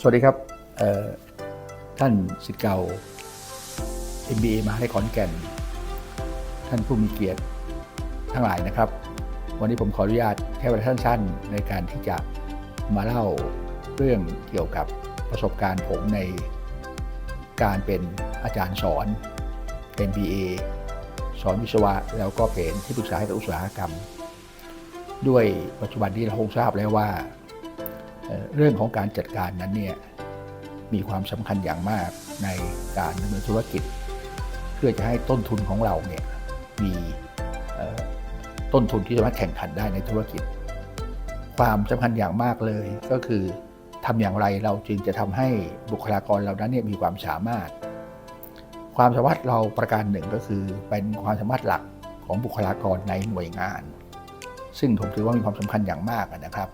สวัสดีครับท่านสิทธิ์เก่า MBA มาวิทยาลัยขอนแก่น ท่านผู้มีเกียรติทั้งหลายนะครับ วันนี้ผมขออนุญาตแค่เวลาสั้นๆ ในการที่จะมาเล่าเรื่องเกี่ยวกับประสบการณ์ผมในการเป็นอาจารย์สอน MBA สอนวิศวะแล้วก็เป็นที่ปรึกษาให้กับอุตสาหกรรม ด้วยปัจจุบันที่เราคงทราบแล้วว่า เรื่องของการจัดการนั้นเนี่ยมีความสำคัญอย่างมากในการดำเนินธุรกิจ เพื่อจะให้ต้นทุนของเราเนี่ยมีต้นทุนที่สามารถแข่งขันได้ในธุรกิจ ความสำคัญอย่างมากเลยก็คือทำอย่างไรเราจึงจะทำให้บุคลากรเหล่านั้นเนี่ยมีความสามารถ ความสามารถเราประการหนึ่งก็คือเป็นความสามารถหลักของบุคลากรในหน่วยงาน ซึ่งผมถือว่ามีความสำคัญอย่างมากนะครับ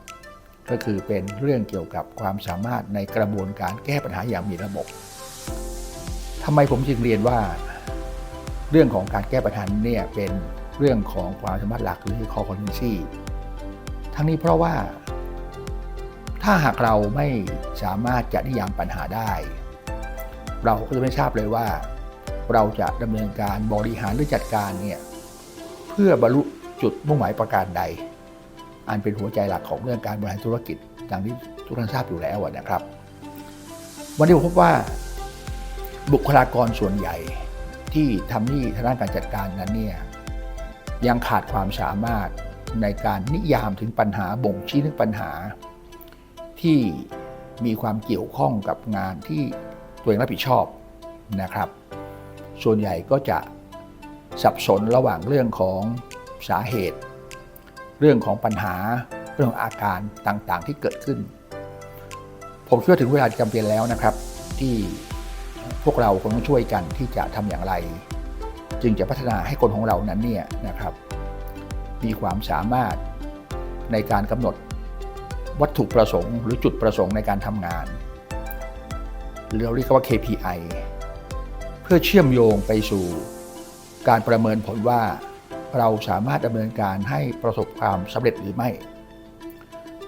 ก็คือเป็นเรื่องเกี่ยวกับความสามารถในกระบวนการแก้ปัญหาอย่างมีระบบทำไมผมจึงเรียนว่า เรื่องของการแก้ปัญหาเนี่ยเป็นเรื่องของความสามารถหลักหรือ core competency ทั้งนี้เพราะว่าถ้าหากเราไม่สามารถจะนิยามปัญหาได้ เราก็จะไม่ทราบเลยว่า เราจะดำเนินการบริหารหรือจัดการเนี่ยเพื่อบรรลุจุดมุ่งหมายประการใด อันเป็นหัวใจหลักของเรื่องการบริหารธุรกิจอย่างที่ทุกท่านทราบอยู่แล้วนะครับ วันนี้ผมพบว่าบุคลากรส่วนใหญ่ที่ทำหนี่ทางด้านการจัดการนั้นเนี่ยยังขาดความสามารถในการนิยามถึงปัญหาบ่งชี้ถึงปัญหา ที่มีความเกี่ยวข้องกับงานที่ตัวเองรับผิดชอบนะครับ ส่วนใหญ่ก็จะสับสนระหว่างเรื่องของสาเหตุ เรื่องของปัญหาเรื่องของอาการต่างๆที่เกิดขึ้น ผมคิดว่าถึงเวลาจำเป็นแล้วนะครับ ที่พวกเราคงต้องช่วยกันที่จะทำอย่างไร จึงจะพัฒนาให้คนของเรานั้นเนี่ยนะครับ มีความสามารถในการกำหนดวัตถุประสงค์หรือจุดประสงค์ในการทำงานหรือเราเรียกว่า KPI เพื่อเชื่อมโยงไปสู่การประเมินผลว่า เราสามารถดำเนินการให้ประสบความสำเร็จหรือไม่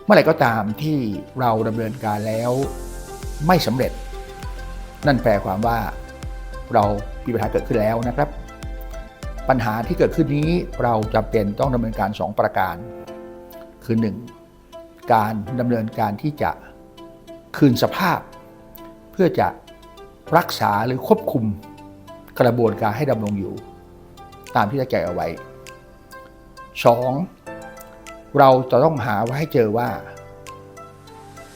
เมื่อไหร่ก็ตามที่เราดำเนินการแล้วไม่สำเร็จ นั่นแปลความว่าเรามีปัญหาเกิดขึ้นแล้วนะครับ ปัญหาที่เกิดขึ้นนี้เราจำเป็นต้องดำเนินการ 2 ประการ คือ 1. การดำเนินการที่จะคืนสภาพ เพื่อจะรักษาหรือควบคุมกระบวนการให้ดำรงอยู่ ตามที่ได้แจกเอาไว้ 2. เราจะต้องหาไว้ให้เจอว่า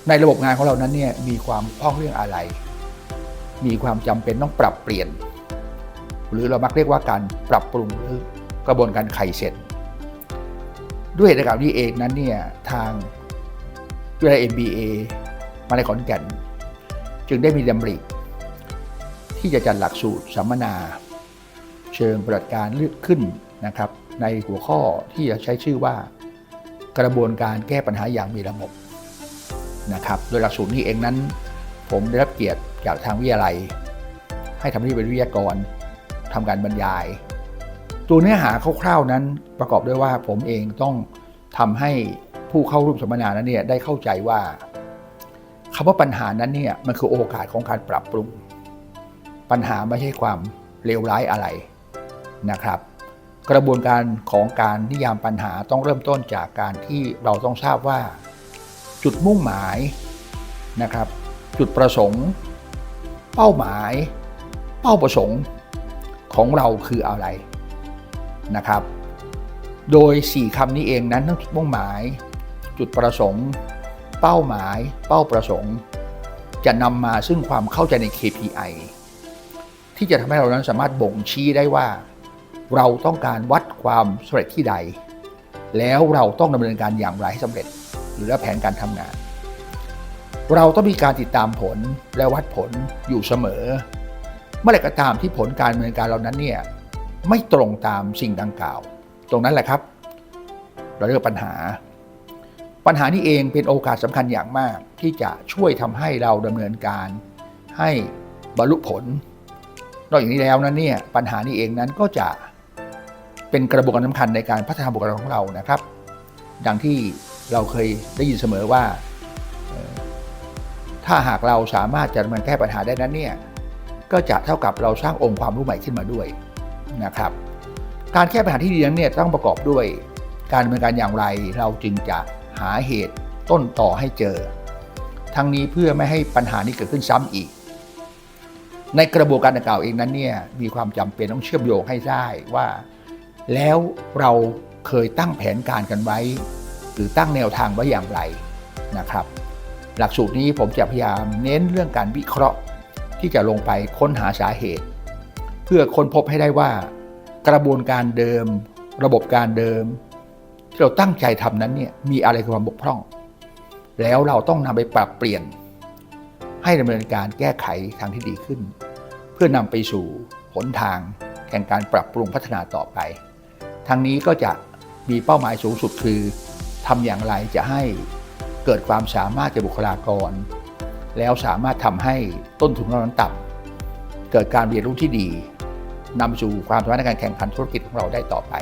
ในระบบงานของเรานั้นเนี่ยมีความพร่องเรื่องอะไร มีความจำเป็นต้องปรับเปลี่ยน หรือเรามักเรียกว่าการปรับปรุงหรือกระบวนการไขเสร็จ ด้วยเหตุการณ์นี้เองนั้นเนี่ยทางวิทยาลัย MBA มาในขอนแก่น จึงได้มีดำริ ที่จะจัดหลักสูตรสัมมนา เชิงปฏิบัติการเลือกขึ้นนะครับ ในหัวข้อที่จะใช้ชื่อว่า กระบวนการแก้ปัญหาอย่างมีระบบนะครับโดยหลักสูตรนี้เองนั้น ผมได้รับเกียรติจากทางวิทยาลัย ให้ทำที่เป็นวิทยากรทำการบรรยาย ตัวเนื้อหาคร่าวๆนั้นประกอบด้วยว่าผมเองต้องทำให้ผู้เข้าร่วมสัมมนานั้นเนี่ยได้เข้าใจว่าคำว่าปัญหานั้นเนี่ยมันคือโอกาสของการปรับปรุง ปัญหาไม่ใช่ความเลวร้ายอะไรนะครับ กระบวนการของการนิยามปัญหาต้องเริ่มต้นจากการที่เราต้องทราบว่า จุดมุ่งหมายนะครับ จุดประสงค์ เป้าหมาย เป้าประสงค์ของเราคืออะไรนะครับ โดย 4คำนี้เองนั้นทั้งจุดมุ่งหมาย จุดประสงค์ เป้าหมาย เป้าประสงค์ จะนำมาซึ่งความเข้าใจใน KPI ที่จะทำให้เรานั้นสามารถบ่งชี้ได้ว่า เราต้องการวัดความสำเร็จที่ใด แล้วเราต้องดำเนินการอย่างไรให้สำเร็จ หรือแผนการทำงาน เราต้องมีการติดตามผลและวัดผลอยู่เสมอ เมื่อไหร่ก็ตามที่ผลการดำเนินการเรานั้นเนี่ยไม่ตรงตามสิ่งดังกล่าว ตรงนั้นแหละครับ เราเรียกปัญหา ปัญหานี้เองเป็นโอกาสสำคัญอย่างมาก ที่จะช่วยทำให้เราดำเนินการให้บรรลุผล นอกจากนี้แล้วนั้นเนี่ยปัญหานี้เองนั้นก็จะ เป็นกระบวนการสำคัญในการพัฒนาบุคลากรของเรานะครับ ดังที่เราเคยได้ยินเสมอว่า ถ้าหากเราสามารถจะดำเนินแก้ปัญหาได้นั้นเนี่ยก็จะเท่ากับเราสร้างองค์ความรู้ใหม่ขึ้นมาด้วยนะครับ การแก้ปัญหาที่ดีนั้นเนี่ยต้องประกอบด้วยการดำเนินการอย่างไร เราจึงจะหาเหตุต้นต่อให้เจอ ทั้งนี้เพื่อไม่ให้ปัญหานี้เกิดขึ้นซ้ำอีก ในกระบวนการดังกล่าวเองนั้นเนี่ยมีความจำเป็นต้องเชื่อมโยงให้ได้ว่า แล้วเราเคยตั้งแผนการกันไว้ หรือตั้งแนวทางไว้อย่างไรนะครับ หลักสูตรนี้ผมจะพยายามเน้นเรื่องการวิเคราะห์ ที่จะลงไปค้นหาสาเหตุ เพื่อค้นพบให้ได้ว่า กระบวนการเดิม ระบบการเดิม ที่เราตั้งใจทำนั้นเนี่ยมีอะไรความบกพร่อง แล้วเราต้องนำไปปรับเปลี่ยน ให้ดำเนินการแก้ไขทางที่ดีขึ้น เพื่อนำไปสู่หนทางแห่งการปรับปรุงพัฒนาต่อไป ทางนี้ก็จะมีเป้าหมายสูงสุดคือทำอย่างไรจะให้เกิดความสามารถแก่บุคลากร แล้วสามารถทำให้ต้นทุนเรานั้นต่ำเกิดการเรียนรู้ที่ดีนำสู่ความสามารถในการแข่งขันธุรกิจของเราได้ต่อไป